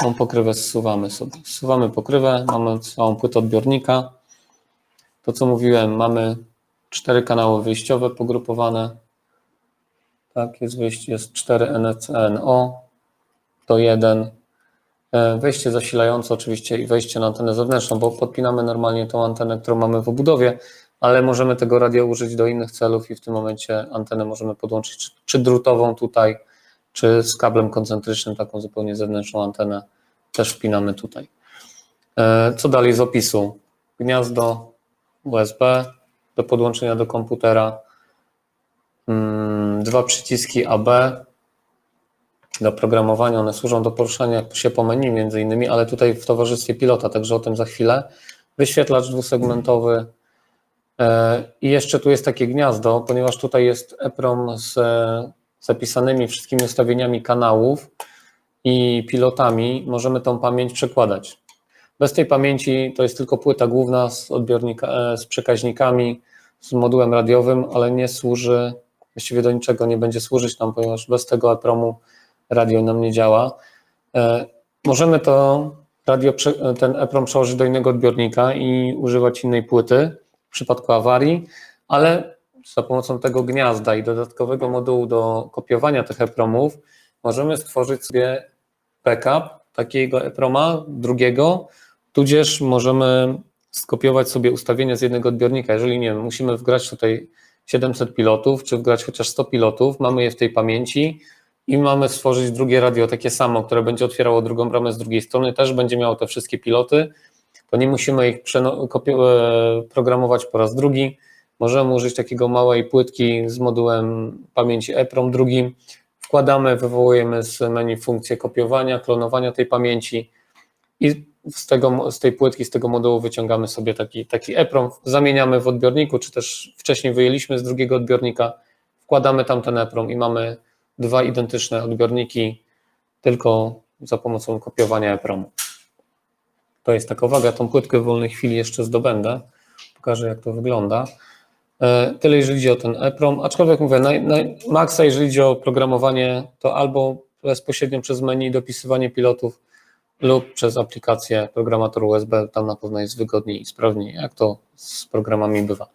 Tą pokrywę zsuwamy sobie. Zsuwamy pokrywę, mamy całą płytę odbiornika. To co mówiłem, mamy cztery kanały wyjściowe pogrupowane. Tak, jest wyjście, jest 4 NCNO, to jeden. E, Wejście zasilające oczywiście i wejście na antenę zewnętrzną, bo podpinamy normalnie tą antenę, którą mamy w obudowie, ale możemy tego radia użyć do innych celów i w tym momencie antenę możemy podłączyć czy, czy drutową tutaj, czy z kablem koncentrycznym, taką zupełnie zewnętrzną antenę też wpinamy tutaj. E, Co dalej z opisu? Gniazdo USB do podłączenia do komputera, Mm, dwa przyciski AB do programowania, one służą do poruszania się po menu między innymi, ale tutaj w towarzystwie pilota, także o tym za chwilę. Wyświetlacz dwusegmentowy E, i jeszcze tu jest takie gniazdo, ponieważ tutaj jest EPROM z zapisanymi wszystkimi ustawieniami kanałów i pilotami, możemy tą pamięć przekładać. Bez tej pamięci to jest tylko płyta główna z odbiornika, e, z przekaźnikami, z modułem radiowym, ale nie służy, właściwie do niczego nie będzie służyć nam, ponieważ bez tego EPROMu radio nam nie działa. E, Możemy to radio, prze- ten EPROM przełożyć do innego odbiornika i używać innej płyty w przypadku awarii, ale za pomocą tego gniazda i dodatkowego modułu do kopiowania tych EPROMów możemy stworzyć sobie backup takiego EPROMa, drugiego, tudzież możemy skopiować sobie ustawienia z jednego odbiornika. Jeżeli nie musimy wgrać tutaj 700 pilotów, czy wgrać chociaż 100 pilotów, mamy je w tej pamięci i mamy stworzyć drugie radio takie samo, które będzie otwierało drugą bramę z drugiej strony, też będzie miało te wszystkie piloty, to nie musimy ich e, programować po raz drugi. Możemy użyć takiego małej płytki z modułem pamięci EPROM drugim. Wkładamy, wywołujemy z menu funkcję kopiowania, klonowania tej pamięci i z, tego, z tej płytki, z tego modułu wyciągamy sobie taki, taki EPROM, zamieniamy w odbiorniku, czy też wcześniej wyjęliśmy z drugiego odbiornika, wkładamy tam ten EPROM i mamy dwa identyczne odbiorniki, tylko za pomocą kopiowania EPROMu. To jest taka uwaga, tą płytkę w wolnej chwili jeszcze zdobędę, pokażę jak to wygląda. E, Tyle jeżeli chodzi o ten EPROM, aczkolwiek mówię, naj, naj, maksa jeżeli chodzi o oprogramowanie, to albo bezpośrednio przez menu dopisywanie pilotów lub przez aplikację programator USB, tam na pewno jest wygodniej i sprawniej, jak to z programami bywa.